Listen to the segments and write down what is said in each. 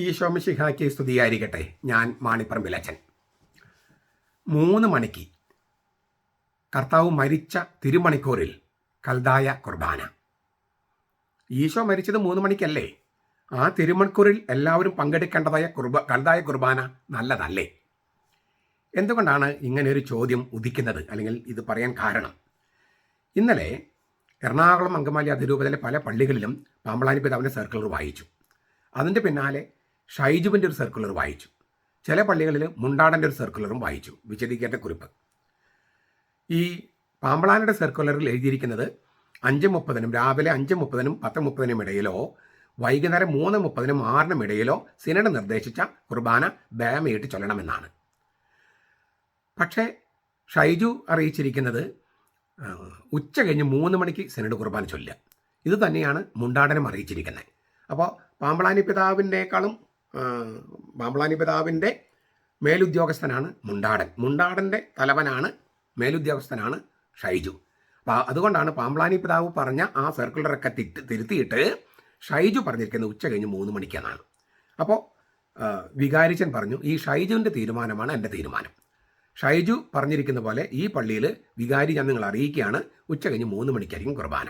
ഈശോമിശിഹാക്കി സ്തുതിയായിരിക്കട്ടെ. ഞാൻ മാണിപ്പറമ്പിലച്ചൻ മൂന്ന് മണിക്ക് കർത്താവ് മരിച്ച തിരുമണിക്കൂറിൽ കൽതായ കുർബാന. ഈശോ മരിച്ചത് മൂന്ന് മണിക്കല്ലേ? ആ തിരുമണിക്കൂറിൽ എല്ലാവരും പങ്കെടുക്കേണ്ടതായ കുർബ കൽതായ കുർബാന നല്ലതല്ലേ? എന്തുകൊണ്ടാണ് ഇങ്ങനെ ഒരു ചോദ്യം ഉദിക്കുന്നത്? അല്ലെങ്കിൽ ഇത് പറയാൻ കാരണം? ഇന്നലെ എറണാകുളം അങ്കമാലി അതിരൂപതയിലെ പല പള്ളികളിലും പാമ്പളാനി പിതാവിന്റെ സർക്കുലർ വായിച്ചു. അതിന്റെ പിന്നാലെ ഷൈജുവിന്റെ ഒരു സർക്കുലർ വായിച്ചു. ചില പള്ളികളിൽ മുണ്ടാടന്റെ ഒരു സർക്കുലറും വായിച്ചു. വിശദീകരിക്കേണ്ട കുറിപ്പ്. ഈ പാമ്പളാനയുടെ സർക്കുലറിൽ എഴുതിയിരിക്കുന്നത് അഞ്ച് മുപ്പതിനും രാവിലെ അഞ്ച് മുപ്പതിനും പത്ത് മുപ്പതിനും ഇടയിലോ വൈകുന്നേരം മൂന്ന് മുപ്പതിനും ആറിനും ഇടയിലോ സിനഡ് നിർദ്ദേശിച്ച കുർബാന ബേമയിട്ട് ചൊല്ലണമെന്നാണ്. പക്ഷേ ഷൈജു അറിയിച്ചിരിക്കുന്നത് ഉച്ച കഴിഞ്ഞ് മൂന്ന് മണിക്ക് സിനഡ് കുർബാന ചൊല്ലുക. ഇത് തന്നെയാണ് മുണ്ടാടനം അറിയിച്ചിരിക്കുന്നത്. അപ്പോൾ പാമ്പളാനി പിതാവിന്റെക്കാളും ആ, പാമ്പളാനി പിതാവിന്റെ മേലുദ്യോഗസ്ഥനാണ് മുണ്ടാടൻ. മുണ്ടാടന്റെ തലവനാണ് മേലുദ്യോഗസ്ഥനാണ് ഷൈജു. അപ്പോൾ അതുകൊണ്ടാണ് പാമ്പളാനി പിതാവ് പറഞ്ഞ ആ സർക്കുലറൊക്കെ തിട്ട് തിരുത്തിയിട്ട് ഷൈജു പറഞ്ഞിരിക്കുന്നത് ഉച്ച കഴിഞ്ഞ് മൂന്ന് മണിക്കെന്നാണ്. അപ്പോൾ വികാരിച്ചൻ പറഞ്ഞു ഈ ഷൈജുവിന്റെ തീരുമാനമാണ് എന്റെ തീരുമാനം. ഷൈജു പറഞ്ഞിരിക്കുന്ന പോലെ ഈ പള്ളിയിൽ വികാരി ഞാൻ നിങ്ങൾ അറിയിക്കുകയാണ്. ഉച്ച കഴിഞ്ഞ് മൂന്ന് മണിക്കായിരിക്കും കുർബാന.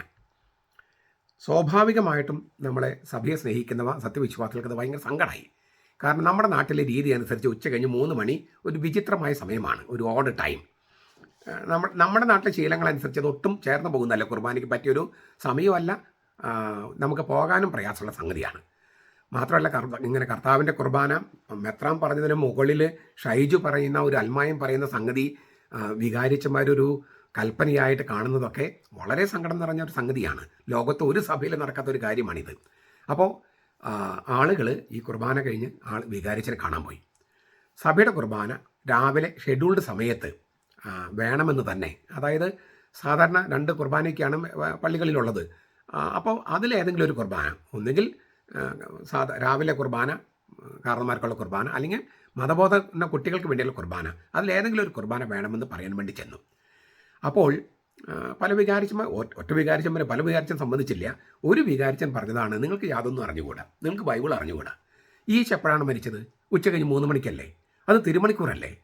സ്വാഭാവികമായിട്ടും നമ്മളെ സഭയെ സ്നേഹിക്കുന്നവ സത്യവിശ്വാസികൾക്ക് അത് ഭയങ്കര സങ്കടമായി കാരണം നമ്മുടെ നാട്ടിലെ രീതി അനുസരിച്ച് ഉച്ച കഴിഞ്ഞ് മൂന്ന് മണി ഒരു വിചിത്രമായ സമയമാണ് ഒരു ഓഡ് ടൈം നമ്മൾ നമ്മ നമ്മുടെ നാട്ടിലെ ശീലങ്ങളനുസരിച്ച് അത് ഒട്ടും ചേർന്ന് പോകുന്നതല്ല. കുർബാനയ്ക്ക് പറ്റിയൊരു സമയമല്ല. നമുക്ക് പോകാനും പ്രയാസമുള്ള സംഗതിയാണ്. മാത്രമല്ല ഇങ്ങനെ കർത്താവിന്റെ കുർബാന മെത്രാൻ പറഞ്ഞതിന് മുകളിൽ ഷൈജു പറയുന്ന ഒരു അൽമായം പറയുന്ന സംഗതി വികാരിച്ചന്മാരൊരു കൽപ്പനയായിട്ട് കാണുന്നതൊക്കെ വളരെ സങ്കടം നിറഞ്ഞ ഒരു സംഗതിയാണ്. ലോകത്ത് ഒരു സഭയിൽ നടക്കാത്ത ഒരു കാര്യമാണിത് അപ്പോൾ ആളുകൾ ഈ കുർബാന കഴിഞ്ഞ് ആൾ വികാരിച്ചിനെ കാണാൻ പോയി. സഭയുടെ കുർബാന രാവിലെ ഷെഡ്യൂൾഡ് സമയത്ത് വേണമെന്ന് തന്നെ. അതായത് സാധാരണ രണ്ട് കുർബാനയ്ക്കാണ് പള്ളികളിലുള്ളത്. അപ്പോൾ അതിലേതെങ്കിലും ഒരു കുർബാന. ഒന്നുകിൽ സാധാ രാവിലെ കുർബാന കാരണന്മാർക്കുള്ള കുർബാന അല്ലെങ്കിൽ മതബോധന കുട്ടികൾക്ക് വേണ്ടിയുള്ള കുർബാന. അതിലേതെങ്കിലും ഒരു കുർബാന വേണമെന്ന് പറയാൻ വേണ്ടി ചെന്നു. അപ്പോൾ പല വികാരിച്ചന്മാർ ഒറ്റ വികാരിച്ചന്മാരെ പല വികാരിച്ചൻ സംബന്ധിച്ചില്ല. ഒരു വികാരിച്ചൻ പറഞ്ഞതാണ് നിങ്ങൾക്ക് യാതൊന്നും അറിഞ്ഞുകൂടാ. നിങ്ങൾക്ക് ബൈബിൾ അറിഞ്ഞുകൂടാ. ഈ എപ്പോഴാണ് മരിച്ചത്. ഉച്ച കഴിഞ്ഞ് മൂന്ന് മണിക്കല്ലേ? അത് തിരുമണിക്കൂറല്ലേ?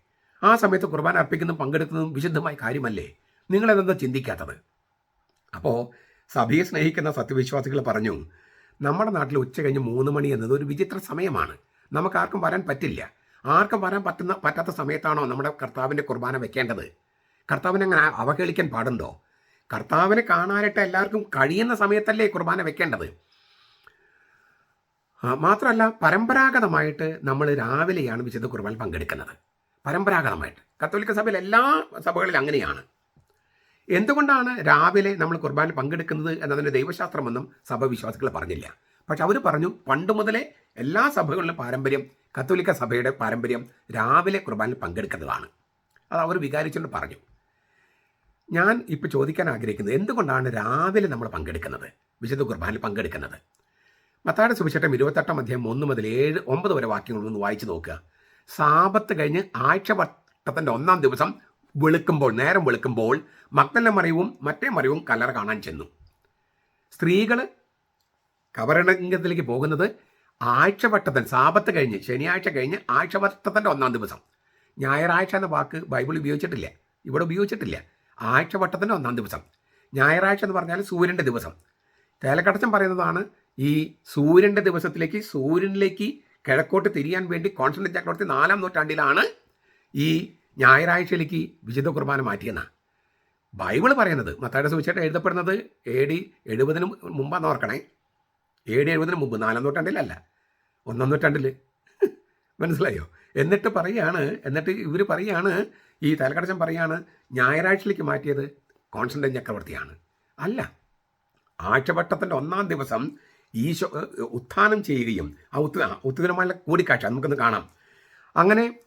ആ സമയത്ത് കുർബാന അർപ്പിക്കുന്നതും പങ്കെടുക്കുന്നതും വിശുദ്ധമായ കാര്യമല്ലേ? നിങ്ങളതെന്താ ചിന്തിക്കാത്തത്? അപ്പോൾ സഭയെ സ്നേഹിക്കുന്ന സത്യവിശ്വാസികൾ പറഞ്ഞു നമ്മുടെ നാട്ടിൽ ഉച്ച കഴിഞ്ഞ് മൂന്ന് മണി എന്നത് ഒരു വിചിത്ര സമയമാണ്. നമുക്ക് ആർക്കും വരാൻ പറ്റില്ല. ആർക്കും വരാൻ പറ്റുന്ന പറ്റാത്ത സമയത്താണോ നമ്മുടെ കർത്താവിന്റെ കുർബാന വെക്കേണ്ടത്? കർത്താവിനെ അങ്ങനെ അവഹേളിക്കാൻ പാടുണ്ടോ? കർത്താവിനെ കാണാനായിട്ട് എല്ലാവർക്കും കഴിയുന്ന സമയത്തല്ലേ കുർബാന വെക്കേണ്ടത്? മാത്രമല്ല പരമ്പരാഗതമായിട്ട് നമ്മൾ രാവിലെയാണ് വിശുദ്ധ കുർബാന പങ്കെടുക്കുന്നത്. പരമ്പരാഗതമായിട്ട്. കത്തോലിക്ക സഭയിൽ എല്ലാ സഭകളിലും അങ്ങനെയാണ്. എന്തുകൊണ്ടാണ് രാവിലെ നമ്മൾ കുർബാന പങ്കെടുക്കുന്നത് എന്നതിന്റെ ദൈവശാസ്ത്രമൊന്നും സഭ വിശ്വാസികൾ പറഞ്ഞില്ല. പക്ഷെ അവർ പറഞ്ഞു പണ്ട് മുതലേ എല്ലാ സഭകളിലും പാരമ്പര്യം കത്തോലിക്ക സഭയുടെ പാരമ്പര്യം രാവിലെ കുർബാനയിൽ പങ്കെടുക്കുന്നതാണ്. അത് അവർ വികാരിച്ചുകൊണ്ട് പറഞ്ഞു. ഞാൻ ഇപ്പോൾ ചോദിക്കാൻ ആഗ്രഹിക്കുന്നത് എന്തുകൊണ്ടാണ് രാവിലെ നമ്മൾ പങ്കെടുക്കുന്നത്? വിശുദ്ധ കുർബാനയിൽ പങ്കെടുക്കുന്നത്. മത്താട് സുവിശേഷം ഇരുപത്തെട്ടാം അധ്യായം ഒന്ന് മുതൽ ഏഴ് ഒമ്പത് വരെ വാക്യങ്ങളൊന്ന് വായിച്ചു നോക്കുക. സാപത്ത് കഴിഞ്ഞ് ആഴ്ചവട്ടത്തിന്റെ ഒന്നാം ദിവസം വിളിക്കുമ്പോൾ നേരം വിളിക്കുമ്പോൾ മക്തല മറിവും മറ്റേ മറിവും കല്ലറ കാണാൻ ചെന്നു. സ്ത്രീകൾ കവരണത്തിലേക്ക് പോകുന്നത് ആഴ്ചവട്ടത്തിൽ സാപത്ത് കഴിഞ്ഞ് ശനിയാഴ്ച കഴിഞ്ഞ് ആഴ്ചവട്ടത്തിന്റെ ഒന്നാം ദിവസം. ഞായറാഴ്ച എന്ന വാക്ക് ബൈബിൾ ഉപയോഗിച്ചിട്ടില്ല. ഇവിടെ ഉപയോഗിച്ചിട്ടില്ല. ആഴ്ചവട്ടത്തിന്റെ ഒന്നാം ദിവസം. ഞായറാഴ്ച എന്ന് പറഞ്ഞാൽ സൂര്യന്റെ ദിവസം. തേലക്കടച്ചൻ പറയുന്നതാണ് ഈ സൂര്യന്റെ ദിവസത്തിലേക്ക് സൂര്യനിലേക്ക് കിഴക്കോട്ട് തിരിയാൻ വേണ്ടി കോൺസ്റ്റന്റ് ചക്രവർത്തി നാലാം നൂറ്റാണ്ടിലാണ് ഈ ഞായറാഴ്ചയിലേക്ക് വിശുദ്ധ കുർബാന മാറ്റിയെന്നാണ് ബൈബിൾ പറയുന്നത് മത്തായുടെ സുവിശേഷം എഴുതപ്പെടുന്നത് എ ഡി എഴുപതിന് മുമ്പാന്ന് ഓർക്കണേ. എ ഡി എഴുപതിന് മുമ്പ് നാലാം നൂറ്റാണ്ടിലല്ല ഒന്നാം നൂറ്റാണ്ടിൽ മനസ്സിലായോ? എന്നിട്ട് പറയാണ് എന്നിട്ട് ഇവർ പറയാണ് ഈ തലക്കടച്ചൻ പറയാണ് ഞായറാഴ്ചയിലേക്ക് മാറ്റിയത് കോൺസ്റ്റന്റ് ചക്രവർത്തിയാണ്. അല്ല ആഴ്ചവട്ടത്തിന്റെ ഒന്നാം ദിവസം ഈശോ ഉത്ഥാനം ചെയ്യുകയും ആ ഉത്ത ആ, ഉത്തരമായുള്ള കൂടിക്കാഴ്ച നമുക്കൊന്ന് കാണാം. അങ്ങനെ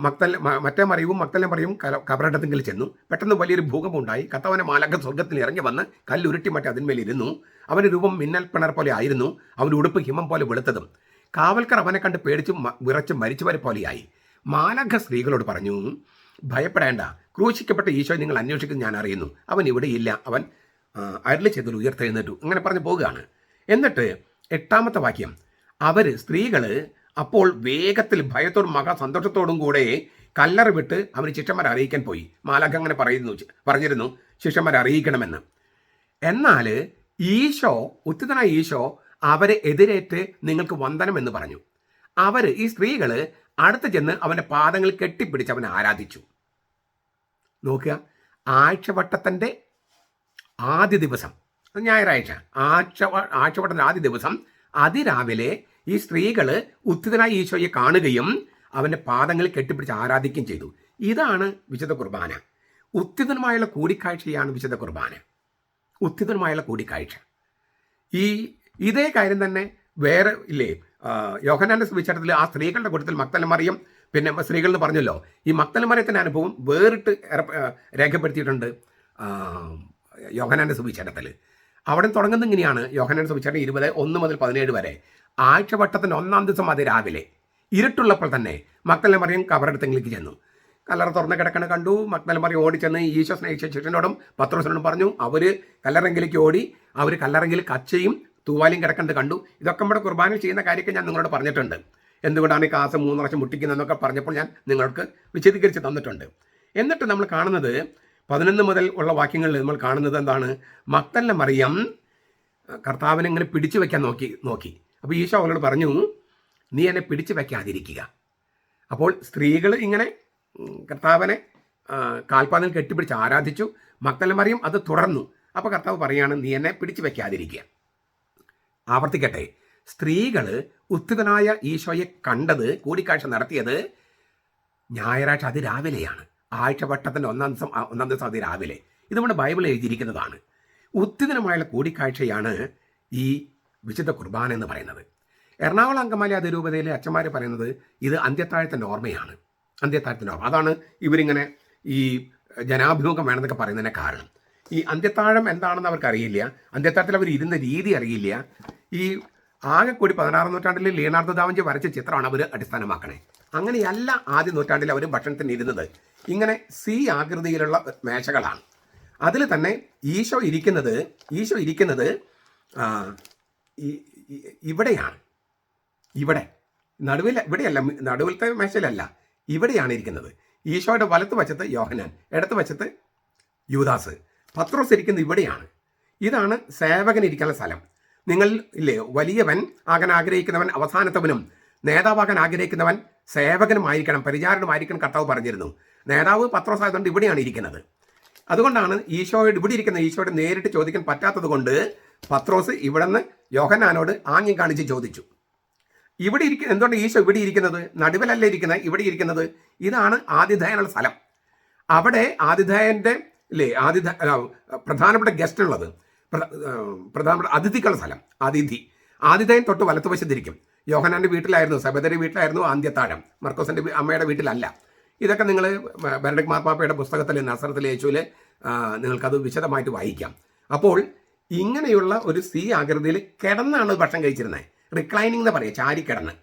മക്തൽ മറ്റേ മറിയവും മക്തലെ മറിയവും കബറടത്തെങ്കിൽ ചെന്നു. പെട്ടെന്ന് വലിയൊരു ഭൂകമ്പം ഉണ്ടായി കത്തവന്റെ മാലക സ്വർഗത്തിൽ ഇറങ്ങി വന്ന് കല്ലുരുട്ടി മറ്റേ അതിന്മേൽ ഇരുന്നു അവന്റെ രൂപം മിന്നൽപ്പിണർ പോലെ ആയിരുന്നു. അവന്റെ ഉടുപ്പ് ഹിമം പോലെ വെളുത്തതും. കാവൽക്കാർ അവനെ കണ്ട് പേടിച്ചും വിറച്ച് മരിച്ചവരെ പോലെയായി. മാലക സ്ത്രീകളോട് പറഞ്ഞു ഭയപ്പെടേണ്ട. ക്രൂശിക്കപ്പെട്ട ഈശോ നിങ്ങൾ അന്വേഷിക്കുന്നത് ഞാൻ അറിയുന്നു. അവൻ ഇവിടെ ഇല്ല. അവൻ അരളി ചെയ്തിൽ ഉയർത്തെഴുന്നേറ്റു. അങ്ങനെ പറഞ്ഞ് പോവുകയാണ്. എന്നിട്ട് എട്ടാമത്തെ വാക്യം. അവർ സ്ത്രീകൾ അപ്പോൾ വേഗത്തിൽ ഭയത്തോടും മഹാ സന്തോഷത്തോടും കൂടെ കല്ലറ വിട്ട് അവന് ശിഷ്യന്മാരെ അറിയിക്കാൻ പോയി. മാലാഖ അങ്ങനെ പറയുന്നു പറഞ്ഞിരുന്നു ശിഷ്യന്മാരെ അറിയിക്കണമെന്ന്. എന്നാൽ ഈശോ ഉത്തിതനായ ഈശോ അവരെ എതിരേറ്റ് നിങ്ങൾക്ക് വന്ദനം എന്ന് പറഞ്ഞു. അവർ ഈ സ്ത്രീകൾ അടുത്ത് ചെന്ന് അവന്റെ പാദങ്ങൾ കെട്ടിപ്പിടിച്ച് അവനെ ആരാധിച്ചു. നോക്കുക ആഴ്ചവട്ടത്തിന്റെ ആദ്യ ദിവസം ഞായറാഴ്ച ആഴ്ച ആഴ്ചവട്ടത്തിന്റെ ആദ്യ ദിവസം അതിരാവിലെ ഈ സ്ത്രീകൾ ഉത്തിതനായ ഈശോയെ കാണുകയും അവന്റെ പാദങ്ങൾ കെട്ടിപ്പിടിച്ച് ആരാധിക്കുകയും ചെയ്തു. ഇതാണ് വിശുദ്ധ കുർബാന. ഉത്തിതനുമായുള്ള കൂടിക്കാഴ്ചയാണ് വിശുദ്ധ കുർബാന. ഉത്തിതനുമായുള്ള കൂടിക്കാഴ്ച. ഈ ഇതേ കാര്യം തന്നെ വേറെ ഇല്ലേ? യോഹനാന്റെ സുവിശേഷത്തിൽ ആ സ്ത്രീകളുടെ കൂട്ടത്തിൽ മക്തലമറിയും പിന്നെ സ്ത്രീകൾ എന്ന് പറഞ്ഞല്ലോ. ഈ മക്തലമറിയത്തിന്റെ അനുഭവം വേറിട്ട് രേഖപ്പെടുത്തിയിട്ടുണ്ട് യോഹനാന്റെ സുവിശേഷത്തിൽ അവിടെ തുടങ്ങുന്നത് ഇങ്ങനെയാണ്. യോഹനാന്റെ സുവിശേഷം ഇരുപത് ഒന്ന് മുതൽ പതിനേഴ് വരെ. ആഴ്ചവട്ടത്തിന്റെ ഒന്നാം ദിവസം അത് രാവിലെ ഇരുട്ടുള്ളപ്പോൾ തന്നെ മക്തലമറിയം കബറെടുത്തെങ്കിലേക്ക് ചെന്നു. കല്ലറ തുറന്ന് കിടക്കണ കണ്ടു. മക്തലമറിയം ഓടിച്ചെന്ന് ഈശോ സ്നേഹിച്ച ശിഷ്യനോടും പത്രോസിനോടും പറഞ്ഞു അവർ കല്ലറെങ്കിലേക്ക് ഓടി അവർ കല്ലറെങ്കിൽ കച്ചയും തൂവാലിയും കിടക്കേണ്ടത് കണ്ടു. ഇതൊക്കെ നമ്മുടെ കുർബാനയിൽ ചെയ്യുന്ന കാര്യമൊക്കെ ഞാൻ നിങ്ങളോട് പറഞ്ഞിട്ടുണ്ട്. എന്തുകൊണ്ടാണ് ഈ കാസ് മൂന്ന് പ്രാവശ്യം മുട്ടിക്കുന്നതെന്നൊക്കെ പറഞ്ഞപ്പോൾ ഞാൻ നിങ്ങൾക്ക് വിശദീകരിച്ച് തന്നിട്ടുണ്ട്. എന്നിട്ട് നമ്മൾ കാണുന്നത് പതിനൊന്ന് മുതൽ ഉള്ള വാക്യങ്ങളിൽ നമ്മൾ കാണുന്നത് എന്താണ്? മക്തല്ല മറിയം കർത്താവിനെ ഇങ്ങനെ പിടിച്ചു വയ്ക്കാൻ നോക്കി നോക്കി. അപ്പോൾ ഈശോ അവളോട് പറഞ്ഞു നീ എന്നെ പിടിച്ചു വയ്ക്കാതിരിക്കുക അപ്പോൾ സ്ത്രീകൾ ഇങ്ങനെ കർത്താവിനെ കാൽപ്പാതിൽ കെട്ടിപ്പിടിച്ച് ആരാധിച്ചു. മക്തല്ല മറിയം അത് തുടർന്നു. അപ്പോൾ കർത്താവ് പറയുകയാണ് നീ എന്നെ പിടിച്ചു വെക്കാതിരിക്കുക. ആവർത്തിക്കട്ടെ. സ്ത്രീകൾ ഉത്തിതനായ ഈശോയെ കണ്ടത് കൂടിക്കാഴ്ച നടത്തിയത് ഞായറാഴ്ച അതിരാവിലെയാണ്. ആഴ്ചവട്ടത്തിന്റെ ഒന്നാം ദിവസം ഒന്നാം ദിവസം അതിരാവിലെ. ഇത് നമ്മുടെ ബൈബിളിൽ എഴുതിയിരിക്കുന്നതാണ്. ഉത്തിതനമായുള്ള കൂടിക്കാഴ്ചയാണ് ഈ വിശുദ്ധ കുർബാന എന്ന് പറയുന്നത്. എറണാകുളം അങ്കമാലി അതിരൂപതയിലെ അച്ഛന്മാർ പറയുന്നത് ഇത് അന്ത്യത്താഴത്തിന്റെ ഓർമ്മയാണ്. അന്ത്യത്താഴത്തിന്റെ ഓർമ്മ. അതാണ് ഇവരിങ്ങനെ ഈ ജനാഭിമുഖം വേണമെന്നൊക്കെ പറയുന്നതിന് കാരണം. ഈ അന്ത്യത്താഴം എന്താണെന്ന് അവർക്ക് അറിയില്ല അന്ത്യത്താഴത്തിൽ അവർ ഇരുന്ന രീതി അറിയില്ല. ഈ ആകെക്കൂടി കൂടി പതിനാറാം നൂറ്റാണ്ടിൽ ലിയനാർഡോ ദാവഞ്ചി വരച്ച ചിത്രമാണ് അവർ അടിസ്ഥാനമാക്കണേ. അങ്ങനെയല്ല ആദ്യ നൂറ്റാണ്ടിൽ അവർ ഭക്ഷണത്തിന് ഇരുന്നത്. ഇങ്ങനെ സി ആകൃതിയിലുള്ള മേശകളാണ്. അതിൽ തന്നെ ഈശോ ഇരിക്കുന്നത് ഈശോ ഇരിക്കുന്നത് ഇവിടെയാണ്. ഇവിടെ. നടുവിൽ ഇവിടെയല്ല നടുവിലത്തെ മേശയിലല്ല. ഇവിടെയാണ് ഇരിക്കുന്നത്. ഈശോയുടെ വലത്ത് വശത്ത് യോഹനാൻ ഇടത്ത് വശത്ത് യൂദാസ്. പത്രോസ് ഇരിക്കുന്നത് ഇവിടെയാണ്. ഇതാണ് സേവകൻ ഇരിക്കുന്ന സ്ഥലം. നിങ്ങൾ ഇല്ലേ വലിയവൻ ആകാൻ ആഗ്രഹിക്കുന്നവൻ അവസാനത്തവനും നേതാവാകാൻ ആഗ്രഹിക്കുന്നവൻ സേവകനുമായിരിക്കണം പരിചാരനുമായിരിക്കണം കർത്താവ് പറഞ്ഞിരുന്നു. നേതാവ് പത്രോസ് ആയതുകൊണ്ട് ഇവിടെയാണ് ഇരിക്കുന്നത്. അതുകൊണ്ടാണ് ഈശോയോട് ഇവിടെ ഇരിക്കുന്ന ഈശോയോട് നേരിട്ട് ചോദിക്കാൻ പറ്റാത്തത് കൊണ്ട് പത്രോസ് ഇവിടെ നിന്ന് യോഹനാനോട് ആംഗ്യം കാണിച്ച് ചോദിച്ചു. ഇവിടെ ഇരിക്കുന്ന എന്തുകൊണ്ട് ഈശോ ഇവിടെ ഇരിക്കുന്നത്? നടുവിലല്ല ഇരിക്കുന്നത്? ഇവിടെ ഇരിക്കുന്നത്? ഇതാണ് ആതിഥേയനുള്ള സ്ഥലം. അവിടെ ആതിഥേയന്റെ ഇല്ലേ? ആദ്യ അല്ല, പ്രധാനപ്പെട്ട ഗസ്റ്റ് ഉള്ളത് പ്രധാനപ്പെട്ട അതിഥിക്കുള്ള സ്ഥലം അതിഥി. ആതിഥേയൻ തൊട്ട് വലത്തുവശത്തിരിക്കും യോഹനാന്റെ വീട്ടിലായിരുന്നു സബദരി വീട്ടിലായിരുന്നു ആദ്യത്താഴം മർക്കോസിന്റെ അമ്മയുടെ വീട്ടിലല്ല. ഇതൊക്കെ നിങ്ങൾ ബെനഡിക് മാർപ്പാപ്പയുടെ പുസ്തകത്തിൽ നസറത്തിൽ യേശുവിൽ നിങ്ങൾക്കത് വിശദമായിട്ട് വായിക്കാം. അപ്പോൾ ഇങ്ങനെയുള്ള ഒരു സി ആകൃതിയിൽ കിടന്നാണ് ഭക്ഷണം കഴിച്ചിരുന്നത്. റിക്ലൈനിങ് എന്ന് പറയുക ചാരി കിടന്ന്.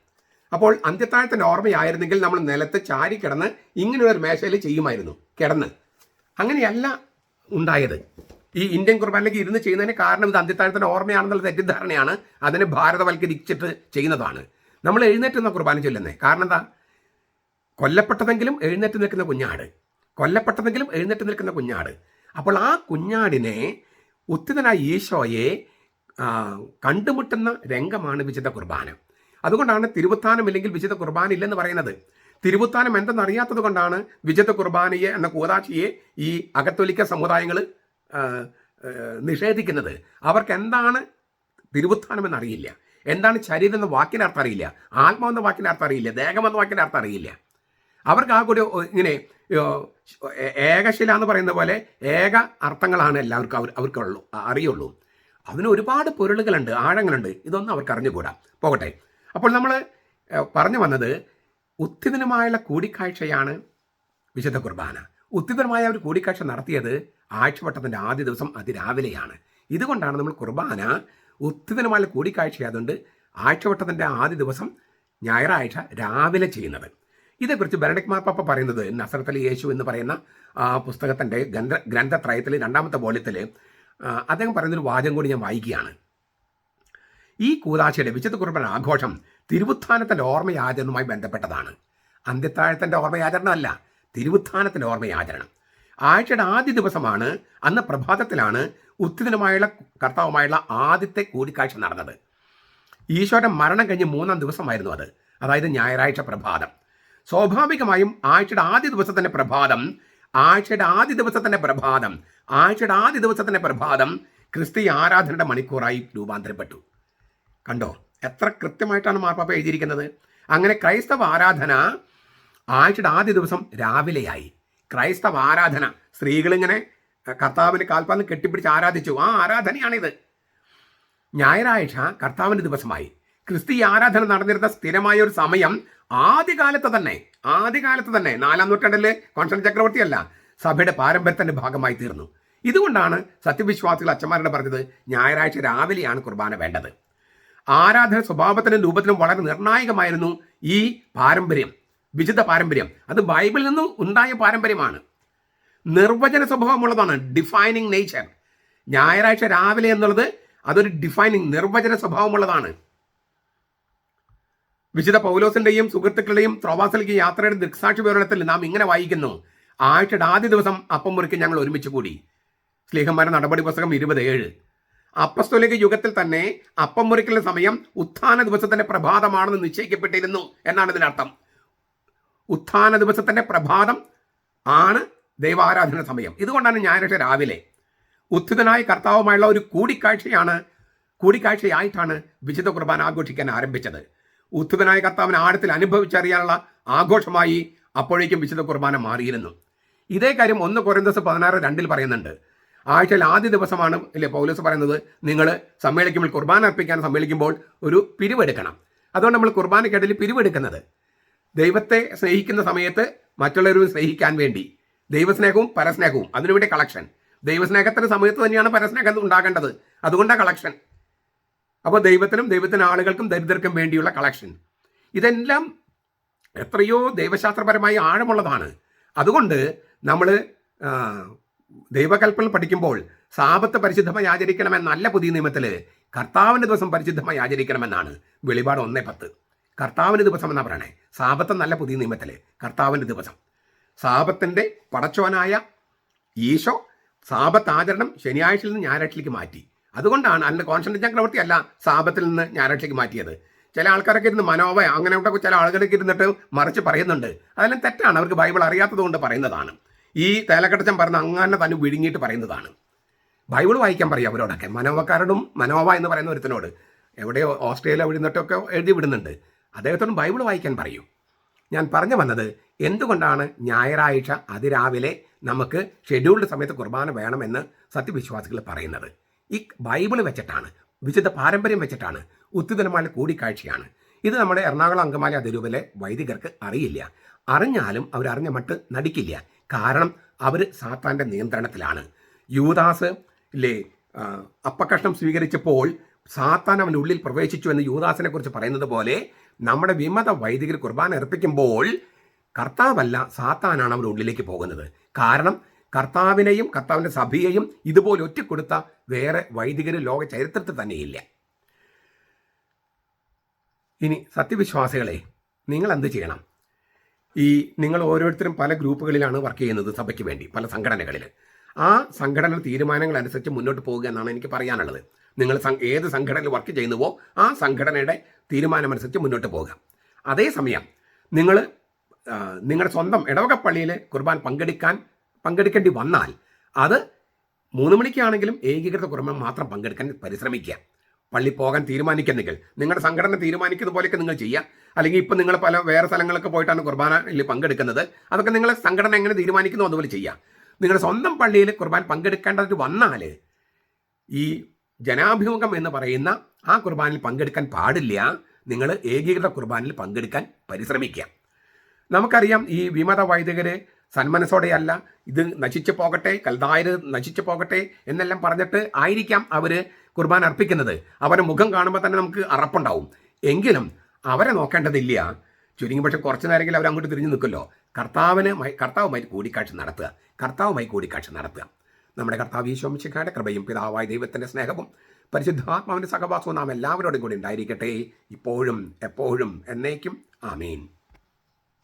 അപ്പോൾ അന്ത്യത്താഴത്തിന്റെ ഓർമ്മയായിരുന്നെങ്കിൽ നമ്മൾ നിലത്ത് ചാരി കിടന്ന് ഇങ്ങനെയുള്ള മേശയിൽ ചെയ്യുമായിരുന്നു. കിടന്ന്. അങ്ങനെയല്ല ഉണ്ടായത്. ഈ ഇന്ത്യൻ കുർബാനയ്ക്ക് ഇരുന്ന് ചെയ്യുന്നതിന് കാരണം ഇത് അന്ത്യത്താഴത്തിന്റെ ഓർമ്മയാണെന്നുള്ള തെറ്റിദ്ധാരണയാണ് അതിനെ ഭാരതവൽക്കരിച്ചിട്ട് ചെയ്യുന്നതാണ്. നമ്മൾ എഴുന്നേറ്റ് നിന്ന കുർബാന ചൊല്ലുന്നത് കാരണം എന്താ? കൊല്ലപ്പെട്ടതെങ്കിലും എഴുന്നേറ്റ് നിൽക്കുന്ന കുഞ്ഞാട്. കൊല്ലപ്പെട്ടതെങ്കിലും എഴുന്നേറ്റ് നിൽക്കുന്ന കുഞ്ഞാട്. അപ്പോൾ ആ കുഞ്ഞാടിനെ ഉത്തിതനായ ഈശോയെ കണ്ടുമുട്ടുന്ന രംഗമാണ് വിശുദ്ധ കുർബാന. അതുകൊണ്ടാണ് തിരുവുത്താനം ഇല്ലെങ്കിൽ വിശുദ്ധ കുർബാന ഇല്ലെന്ന് പറയുന്നത്. തിരുവുത്താനം എന്തെന്നറിയാത്തത് കൊണ്ടാണ് വിശുദ്ധ കുർബാനയെ എന്ന കൂതാശിയെ ഈ അകത്തൊലിക്ക സമുദായങ്ങൾ നിഷേധിക്കുന്നത്. അവർക്ക് എന്താണ് തിരുവുത്താനം എന്നറിയില്ല. എന്താണ് ശരീരം എന്ന വാക്കിനർത്ഥം അറിയില്ല. ആത്മാവെന്ന വാക്കിനർത്ഥം അറിയില്ല. ദേഹം എന്ന വാക്കിന്റെ അർത്ഥം അറിയില്ല. അവർക്ക് ആ ഒരു ഇങ്ങനെ ഏകശില എന്ന് പറയുന്ന പോലെ ഏക അർത്ഥങ്ങളാണ് എല്ലാവർക്കും അവർ അവർക്കുള്ളൂ അറിയുള്ളൂ. അതിന് ഒരുപാട് പൊരുളുകളുണ്ട് ആഴങ്ങളുണ്ട്. ഇതൊന്നും അവർക്ക് അറിഞ്ഞുകൂടാ. പോകട്ടെ. അപ്പോൾ നമ്മൾ പറഞ്ഞു വന്നത് ഉത്തിതനുമായുള്ള കൂടിക്കാഴ്ചയാണ് വിശുദ്ധ കുർബാന. ഉത്തിതമായ ഒരു കൂടിക്കാഴ്ച നടത്തിയത് ആഴ്ചവട്ടത്തിന്റെ ആദ്യ ദിവസം അതിരാവിലെയാണ്. ഇതുകൊണ്ടാണ് നമ്മൾ കുർബാന ഉത്തിതനുമായ കൂടിക്കാഴ്ചയായതുകൊണ്ട് ആഴ്ചവട്ടത്തിന്റെ ആദ്യ ദിവസം ഞായറാഴ്ച രാവിലെ ചെയ്യുന്നത്. ഇതേക്കുറിച്ച് ബെനഡിക് മാർപ്പാപ്പ പറയുന്നത് നസറത്തലി യേശു എന്ന് പറയുന്ന പുസ്തകത്തിന്റെ ഗ്രന്ഥ ഗ്രന്ഥത്രയത്തിൽ രണ്ടാമത്തെ ബോള്യത്തിൽ അദ്ദേഹം പറയുന്നൊരു വാചകം കൂടി ഞാൻ വായിക്കുകയാണ്. ഈ കൂതാശയുടെ വിശുദ്ധ കുർബാന ആഘോഷം തിരുവുത്ഥാനത്തിന്റെ ഓർമ്മയാചരണവുമായി ബന്ധപ്പെട്ടതാണ്. അന്ത്യത്താഴത്തിന്റെ ഓർമ്മയാചരണമല്ല തിരുവുത്ഥാനത്തിന്റെ ഓർമ്മയാചരണം. ആഴ്ചയുടെ ആദ്യ ദിവസമാണ് അന്ന് പ്രഭാതത്തിലാണ് ഉത്തിതനുമായുള്ള കർത്താവുമായുള്ള ആദ്യത്തെ കൂടിക്കാഴ്ച നടന്നത്. ഈശോയുടെ മരണം കഴിഞ്ഞ് മൂന്നാം ദിവസമായിരുന്നു അത് അതായത് ഞായറാഴ്ച പ്രഭാതം. സ്വാഭാവികമായും ആഴ്ചയുടെ ആദ്യ ദിവസത്തിന്റെ പ്രഭാതം ആഴ്ചയുടെ ആദ്യ ദിവസത്തിന്റെ പ്രഭാതം ആഴ്ചയുടെ ആദ്യ ദിവസത്തിന്റെ പ്രഭാതം ക്രിസ്തീയ ആരാധനയുടെ മണിക്കൂറായി രൂപാന്തരപ്പെട്ടു. കണ്ടോ? എത്ര കൃത്യമായിട്ടാണ് മാർപ്പാപ്പ എഴുതിയിരിക്കുന്നത്? അങ്ങനെ ക്രൈസ്തവ ആരാധന ആഴ്ചയുടെ ആദ്യ ദിവസം രാവിലെയായി. ക്രൈസ്തവ ആരാധന. സ്ത്രീകളിങ്ങനെ കർത്താവിന് കാൽപ്പാദം കെട്ടിപ്പിടിച്ച് ആരാധിച്ചു. ആ ആരാധനയാണിത്. ഞായറാഴ്ച കർത്താവിന്റെ ദിവസമായി. ക്രിസ്തീയ ആരാധന നടന്നിരുന്ന സ്ഥിരമായ ഒരു സമയം ആദ്യകാലത്ത് തന്നെ ആദ്യകാലത്ത് തന്നെ നാലാം നൂറ്റാണ്ടിലെ കോൺസ്റ്റന്റ് ചക്രവർത്തിയല്ല സഭയുടെ പാരമ്പര്യത്തിന്റെ ഭാഗമായി തീർന്നു. ഇതുകൊണ്ടാണ് സത്യവിശ്വാസികൾ അച്ഛന്മാരുടെ പറഞ്ഞത് ഞായറാഴ്ച രാവിലെയാണ് കുർബാന വേണ്ടത്. ആരാധന സ്വഭാവത്തിനും രൂപത്തിനും വളരെ നിർണായകമായിരുന്നു ഈ പാരമ്പര്യം വിശുദ്ധ പാരമ്പര്യം. അത് ബൈബിളിൽ നിന്നും ഉണ്ടായ പാരമ്പര്യമാണ്. നിർവചന സ്വഭാവമുള്ളതാണ് ഡിഫൈനിങ് നേച്ചർ ഞായറാഴ്ച രാവിലെ എന്നുള്ളത് അതൊരു ഡിഫൈനിങ് നിർവചന സ്വഭാവമുള്ളതാണ്. വിശുദ്ധ പൗലോസിന്റെയും സുഹൃത്തുക്കളുടെയും ത്രോവാസിലേക്ക് യാത്രയുടെ ദൃക്സാക്ഷി വിവരണത്തിൽ നാം ഇങ്ങനെ വായിക്കുന്നു. ആഴ്ചയുടെ ആദ്യ ദിവസം അപ്പം മുറിക്ക് ഞങ്ങൾ ഒരുമിച്ച് കൂടി. സ്നേഹന്മാരുടെ നടപടി പുസ്തകം ഇരുപത് ഏഴ്. അപ്പസ്തോലിക യുഗത്തിൽ തന്നെ അപ്പം മുറിക്കുന്ന സമയം ഉത്ഥാന ദിവസത്തിന്റെ പ്രഭാതമാണെന്ന് നിശ്ചയിക്കപ്പെട്ടിരുന്നു എന്നാണ് ഇതിനർത്ഥം ഉത്ഥാന ദിവസത്തിന്റെ പ്രഭാതം ആണ് ദൈവാരാധന സമയം. ഇതുകൊണ്ടാണ് ഞായറാഴ്ച രാവിലെ ഉത്ഥിതനായ കർത്താവുമായുള്ള ഒരു കൂടിക്കാഴ്ചയാണ് കൂടിക്കാഴ്ചയായിട്ടാണ് വിശുദ്ധ കുർബാന ആഘോഷിക്കാൻ ആരംഭിച്ചത്. ഉത്ഥിതനായ കർത്താവിന് ആഴത്തിൽ അനുഭവിച്ചറിയാനുള്ള ആഘോഷമായി അപ്പോഴേക്കും വിശുദ്ധ കുർബാന മാറിയിരുന്നു. ഇതേ കാര്യം ഒന്ന് കുറന്തസ് പതിനാറ് രണ്ടിൽ പറയുന്നുണ്ട്. ആഴ്ചയിൽ ആദ്യ ദിവസമാണ് അല്ലേ പൗലോസ് പറയുന്നത്? നിങ്ങൾ സമ്മേളിക്കുമ്പോൾ കുർബാന അർപ്പിക്കാൻ സമ്മേളിക്കുമ്പോൾ ഒരു പിരിവെടുക്കണം. അതുകൊണ്ട് നമ്മൾ കുർബാനയ്ക്കിടയിൽ പിരിവെടുക്കുന്നത്? ദൈവത്തെ സ്നേഹിക്കുന്ന സമയത്ത് മറ്റുള്ളവരും സ്നേഹിക്കാൻ വേണ്ടി. ദൈവസ്നേഹവും പരസ്നേഹവും അതിനുവേണ്ടി കളക്ഷൻ ദൈവസ്നേഹത്തിന്റെ സമയത്ത് തന്നെയാണ് പരസ്നേഹം ഉണ്ടാകേണ്ടത്. അതുകൊണ്ടാണ് കളക്ഷൻ അപ്പോൾ ദൈവത്തിനും ദൈവത്തിന് ആളുകൾക്കും ദരിദ്രർക്കും വേണ്ടിയുള്ള കളക്ഷൻ ഇതെല്ലാം എത്രയോ ദൈവശാസ്ത്രപരമായി ആഴമുള്ളതാണ്. അതുകൊണ്ട് നമ്മൾ ദൈവകൽപ്പന പഠിക്കുമ്പോൾ സാപത്ത് പരിശുദ്ധമായി ആചരിക്കണമെന്നല്ല പുതിയ നിയമത്തിൽ. കർത്താവിന്റെ ദിവസം പരിശുദ്ധമായി ആചരിക്കണമെന്നാണ്. വെളിപാട് ഒന്നേ പത്ത്. കർത്താവിന്റെ ദിവസം എന്നാ പറയണേ? സാപത്ത് നല്ല പുതിയ നിയമത്തിൽ. കർത്താവിന്റെ ദിവസം. സാപത്തിന്റെ പടച്ചോനായ ഈശോ സാപത്ത് ആചരണം ശനിയാഴ്ചയിൽ നിന്ന് ഞായറാഴ്ചയിലേക്ക് മാറ്റി. അതുകൊണ്ടാണ് അല്ല കോൺസെൻട്രേഷൻ ചക്രവർത്തി അല്ല സാപത്തിൽ നിന്ന് ഞായറാഴ്ചയ്ക്ക് മാറ്റിയത്. ചില ആൾക്കാരൊക്കെ ഇരുന്ന് മനോവ ഉണ്ടൊക്കെ ചില ആളുകളൊക്കെ ഇരുന്നിട്ട് മറിച്ച് പറയുന്നുണ്ട്. അതെല്ലാം തെറ്റാണ്. അവർക്ക് ബൈബിൾ അറിയാത്തത് കൊണ്ട് പറയുന്നതാണ്. ഈ തേലക്കടച്ചൻ പറഞ്ഞ അങ്ങനെ തന്നെ വിഴുങ്ങിയിട്ട് പറയുന്നതാണ്. ബൈബിൾ വായിക്കാൻ പറയും അവരോടൊക്കെ. മനോവക്കാരോടും മനോവ എന്ന് പറയുന്ന ഒരുത്തനോട്. എവിടെയോ ഓസ്ട്രേലിയ വിടുന്നിട്ടൊക്കെ എഴുതി വിടുന്നുണ്ട്. അദ്ദേഹത്തോടും ബൈബിൾ വായിക്കാൻ പറയൂ. ഞാൻ പറഞ്ഞു വന്നത് എന്തുകൊണ്ടാണ് ഞായറാഴ്ച അതിരാവിലെ നമുക്ക് ഷെഡ്യൂൾഡ് സമയത്ത് കുർബാന വേണമെന്ന് സത്യവിശ്വാസികൾ പറയുന്നത്? ഈ ബൈബിൾ വെച്ചിട്ടാണ് വിശുദ്ധ പാരമ്പര്യം വെച്ചിട്ടാണ് ഉത്തിതനമായ കൂടിക്കാഴ്ചയാണ്. ഇത് നമ്മുടെ എറണാകുളം അങ്കമാലി അതിരൂപിലെ വൈദികർക്ക് അറിയില്ല. അറിഞ്ഞാലും അവരറിഞ്ഞ മട്ട് നടിക്കില്ല. കാരണം അവർ സാത്താന്റെ നിയന്ത്രണത്തിലാണ്. യൂദാസ് ഇല്ലേ അപ്പക്കഷ്ണം സ്വീകരിച്ചപ്പോൾ സാത്താൻ അവന്റെ ഉള്ളിൽ പ്രവേശിച്ചു എന്ന് യൂദാസിനെ കുറിച്ച് പറയുന്നത് പോലെ നമ്മുടെ വിമത വൈദികർ കുർബാന അർപ്പിക്കുമ്പോൾ കർത്താവല്ല സാത്താനാണ് അവരുടെ ഉള്ളിലേക്ക് പോകുന്നത്. കാരണം കർത്താവിനെയും കർത്താവിന്റെ സഭയെയും ഇതുപോലെ ഒറ്റക്കൊടുത്ത വേറെ വൈദികർ ലോക ചരിത്രത്തിൽ തന്നെയില്ല. ഇനി സത്യവിശ്വാസികളെ നിങ്ങൾ എന്ത് ചെയ്യണം? ഈ നിങ്ങൾ ഓരോരുത്തരും പല ഗ്രൂപ്പുകളിലാണ് വർക്ക് ചെയ്യുന്നത് സഭയ്ക്ക് വേണ്ടി പല സംഘടനകളിൽ ആ സംഘടന തീരുമാനങ്ങൾ അനുസരിച്ച് മുന്നോട്ട് പോകുക എന്നാണ് എനിക്ക് പറയാനുള്ളത്. നിങ്ങൾ ഏത് സംഘടനയിൽ വർക്ക് ചെയ്യുന്നുവോ ആ സംഘടനയുടെ തീരുമാനമനുസരിച്ച് മുന്നോട്ട് പോകുക. അതേസമയം നിങ്ങൾ നിങ്ങളുടെ സ്വന്തം ഇടവകപ്പള്ളിയിൽ കുർബാൻ പങ്കെടുക്കാൻ പങ്കെടുക്കേണ്ടി വന്നാൽ അത് മൂന്ന് മണിക്കാണെങ്കിലും ഏകീകൃത കുർബാൻ മാത്രം പങ്കെടുക്കാൻ പരിശ്രമിക്കുക. പള്ളി പോകാൻ തീരുമാനിക്കുന്നെങ്കിൽ നിങ്ങളുടെ സംഘടന തീരുമാനിക്കുന്ന പോലെയൊക്കെ നിങ്ങൾ ചെയ്യുക അല്ലെങ്കിൽ ഇപ്പം നിങ്ങൾ പല വേറെ സ്ഥലങ്ങളൊക്കെ പോയിട്ടാണ് കുർബാനയിൽ പങ്കെടുക്കുന്നത്. അതൊക്കെ നിങ്ങളെ സംഘടന എങ്ങനെ തീരുമാനിക്കുന്നു അതുപോലെ ചെയ്യുക നിങ്ങളുടെ സ്വന്തം പള്ളിയിൽ കുർബാൻ പങ്കെടുക്കേണ്ടത് വന്നാൽ ഈ ജനാഭിമുഖം എന്ന് പറയുന്ന ആ കുർബാനിൽ പങ്കെടുക്കാൻ പാടില്ല. നിങ്ങൾ ഏകീകൃത കുർബാനിൽ പങ്കെടുക്കാൻ പരിശ്രമിക്കുക. നമുക്കറിയാം ഈ വിമത വൈദികര് സന്മനസ്സോടെയല്ല ഇത് നശിച്ചു പോകട്ടെ കൽതായർ നശിച്ചു പോകട്ടെ എന്നെല്ലാം പറഞ്ഞിട്ട് ആയിരിക്കാം അവർ കുർബാന അർപ്പിക്കുന്നത്. അവരെ മുഖം കാണുമ്പോൾ തന്നെ നമുക്ക് അറപ്പുണ്ടാവും. എങ്കിലും അവരെ നോക്കേണ്ടതില്ല. ചുരുങ്ങി പക്ഷെ കുറച്ച് നേരമെങ്കിലും അവർ അങ്ങോട്ട് തിരിഞ്ഞു നിൽക്കുമല്ലോ. കർത്താവിന് കർത്താവുമായി കൂടിക്കാഴ്ച നടത്തുക. കർത്താവുമായി കൂടിക്കാഴ്ച നടത്തുക. നമ്മുടെ കർത്താവ് ഈശോമിശിക്കാരുടെ കൃപയും പിതാവായ ദൈവത്തിന്റെ സ്നേഹവും പരിശുദ്ധാത്മാവിന്റെ സഹവാസവും നാം എല്ലാവരോടും കൂടി ഉണ്ടായിരിക്കട്ടെ. ഇപ്പോഴും എപ്പോഴും എന്നേക്കും. ആമീൻ.